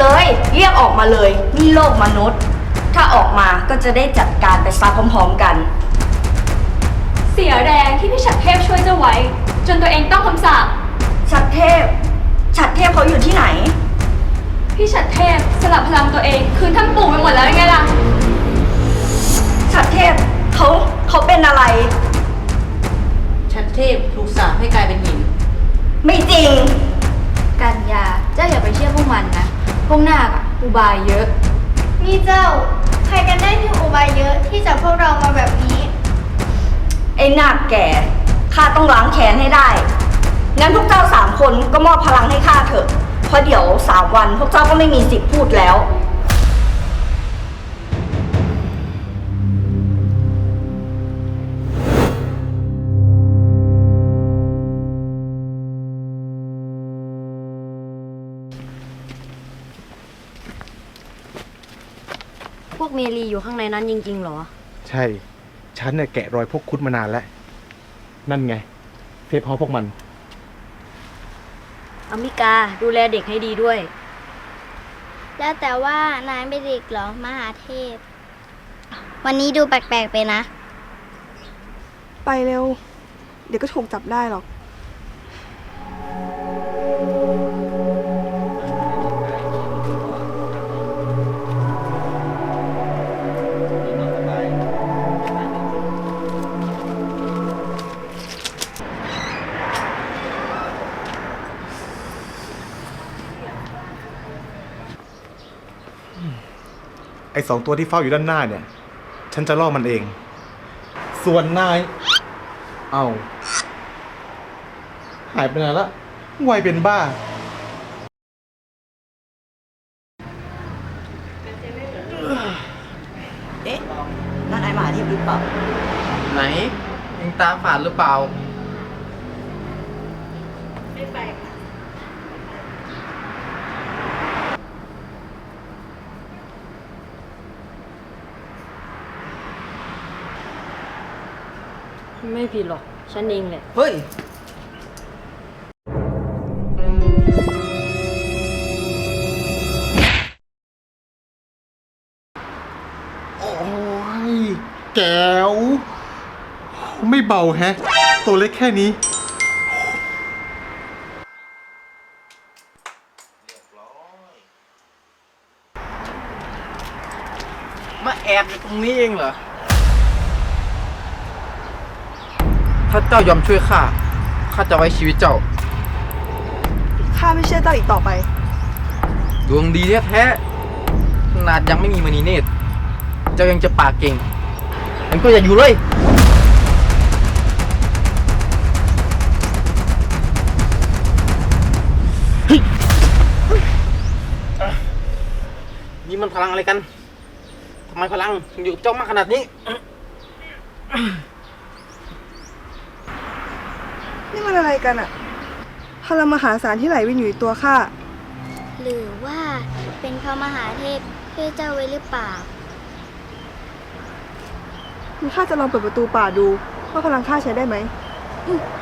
เลย เรียกออกมาเลยนี่โลกมนุษย์ ถ้าออกมาก็จะได้จัดการไปซะพร้อมๆกัน เสียแรงที่พี่ฉัดเทพช่วยเจ้าไว้ จนตัวเองต้องคำสาปชัดเทพชัดเทพเขาอยู่ที่ไหน พี่ฉัดเทพสลับพลังตัวเองคืนท่านปู่ไปหมดแล้วยังไงล่ะชัดเทพเขาเขาเป็นอะไร ชัดเทพถูกสาปให้กลายเป็นหิน ไม่จริง กันยาเจ้าอย่าไปเชื่อพวกมันนะพ วกนาคอะอุบายเยอะ นี่เจ้า ใครกันได้ที่อุบายเยอะที่จับพวกเรามาแบบนี้ ไอ้นาคแก่ ข้าต้องล้างแค้นให้ได้ งั้นพวกเจ้าสามคนก็มอบพลังให้ข้าเถอะ เพราะเดี๋ยวสามวันพวกเจ้าก็ไม่มีสิทธิ์พูดแล้ว พวกเมลีอยู่ข้างในนั้นจริงๆเหรอ ใช่ ฉันเนี่ยแกะรอยพวกคุดมานานแล้ว นั่นไง เซฟเฮาส์พวกมัน อมิกาดูแลเด็กให้ดีด้วย แล้วแต่ว่านายไม่เด็กเหรอ มหาเทพ วันนี้ดูแปลกๆไปนะ ไปเร็ว เดี๋ยวก็ถูกจับได้หรอก ไอ้สองตัวที่เฝ้าอยู่ด้านหน้าเนี่ย ฉันจะล่อมันเอง ส่วนนาย เอาหายไปไหนละไวเป็นบ้า เอ๊ะนั่นไอ้หมาทิพย์หรือเปล่าไหนเองตาฝาดหรือเปล่า ไม่ ผิดหรอก ฉันเองแหละ เฮ้ย โอ้ย แก้ว ไม่เบาแฮะ ตัวเล็กแค่นี้ มาแอบอยู่ตรงนี้เองเหรอ ถ้าเจ้ายอมช่วยข้า ข้าจะไว้ชีวิตเจ้า ข้าไม่เชื่อเจ้าอีกต่อไป ดวงดีแท้ๆขนาดยังไม่มีมณีเนตร เจ้ายังจะปากเก่งมันก็อย่าอยู่เลย นี่มันพลังอะไรกัน ทำไมพลังถึงอยู่กับเจ้ามากขนาดนี้ นี่มันอะไรกันอะพลังมหาศาลที่ไหลวินอยู่ในตัวข้า หรือว่าเป็นพระมหาเทพช่วยเจ้าไว้หรือเปล่ามีข้าจะลองเปิดประตูป่าดูว่าพลังข้าใช้ได้ไหมไ